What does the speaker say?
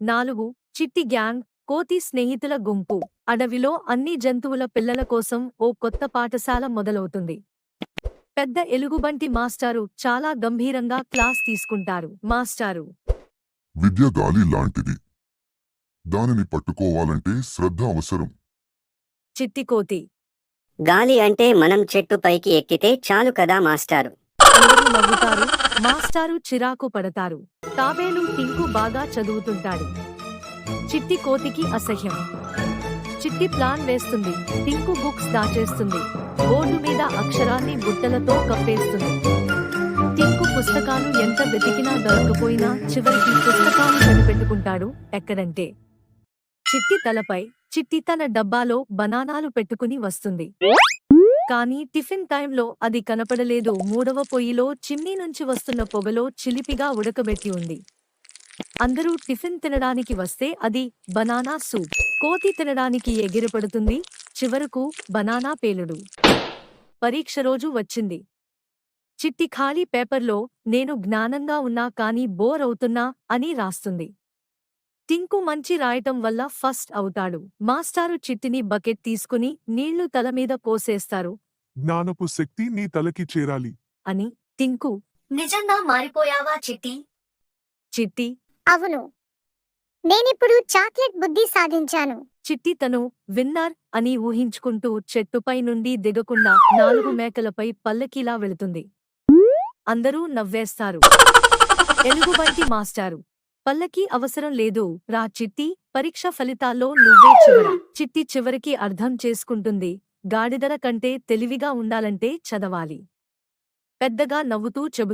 నాలుగు చిట్టి గ్యాంగ్ కోతి స్నేహితుల గుంపు. అడవిలో అన్ని జంతువుల పిల్లల కోసం ఓ కొత్త పాఠశాల మొదలవుతుంది. పెద్ద ఎలుగుబంటి మాస్టారు చాలా గంభీరంగా క్లాస్ తీసుకుంటారు. మాస్టారు విద్య గాలి లాంటిది. దానిని పట్టుకోవాలంటే శ్రద్ధ అవసరం. చిట్టి కోతి గాలి అంటే మనం చెట్టు పైకి ఎక్కితే చాలు కదా మాస్టారు. అందరూ నవ్వుతారు మాస్టారు చిరాకు పడతారు. తాబేలు టింకు బాగా చదువుతుంటాడు. చిట్టి కోతికి అసహ్యం. చిట్టి ప్లాన్ వేస్తుంది. టింకు బుక్స్ దాచేస్తుంది. బోర్డు మీద అక్షరాన్ని బుట్టలతో కప్పేస్తుంది. టింకు పుస్తకాలు ఎంత వెతికినా దొరకపోయినా చివరికి పుస్తకాలు కనిపెట్టుకుంటాడు ఎక్కడంటే. చిట్టి తలపై చిట్టి తన డబ్బాలో బనానాలు పెట్టుకుని వస్తుంది. కానీ టిఫిన్ టైంలో అది కనపడలేదు. మూడవ పొయ్యిలో చిమ్నీ నుంచి వస్తున్న పొగలో చిలిపిగా ఉడకబెట్టి ఉంది. అందరూ టిఫిన్ తినడానికి వస్తే అది బనానా సూప్. కోతి తినడానికి ఎగిరిపడుతుంది. చివరకు బనానా పేలుడు. పరీక్ష రోజు వచ్చింది. చిట్టి ఖాళీ పేపర్లో నేను జ్ఞానంగా ఉన్నా కానీ బోర్ అవుతున్నా అని రాస్తుంది. టింకు మంచి రాయటం వల్ల ఫస్ట్ అవుతాడు. మాస్టారు చిట్టిని బకెట్ తీసుకుని నీళ్ళు తల మీద పోసేస్తారు. జ్ఞానపు శక్తి నీ తలకి చేరాలి. అని టింకు నిజంగా మారిపోయావా చిట్టి? చిట్టి. అవును. నేనిప్పుడు చాక్లెట్ బుద్ధి సాధించాను. చిట్టి తను విన్నర్ అని ఊహించుకుంటూ చెట్టుపై నుండి దిగకుండా నాలుగు మేకలపై పల్లకీలా వెళుతుంది. అందరూ నవ్వేస్తారు. ఎలుగుబంటి మాస్టారు. పల్లకి అవసరం లేదు. రా చిట్టి పరీక్ష ఫలితాల్లో నువ్వే చివర. చిట్టి చివరికి అర్థం చేసుకుంటుంది. గాడిదల కంటే తెలివిగా ఉండాలంటే చదవాలి. పెద్దగా నవ్వుతూ చెబుతూ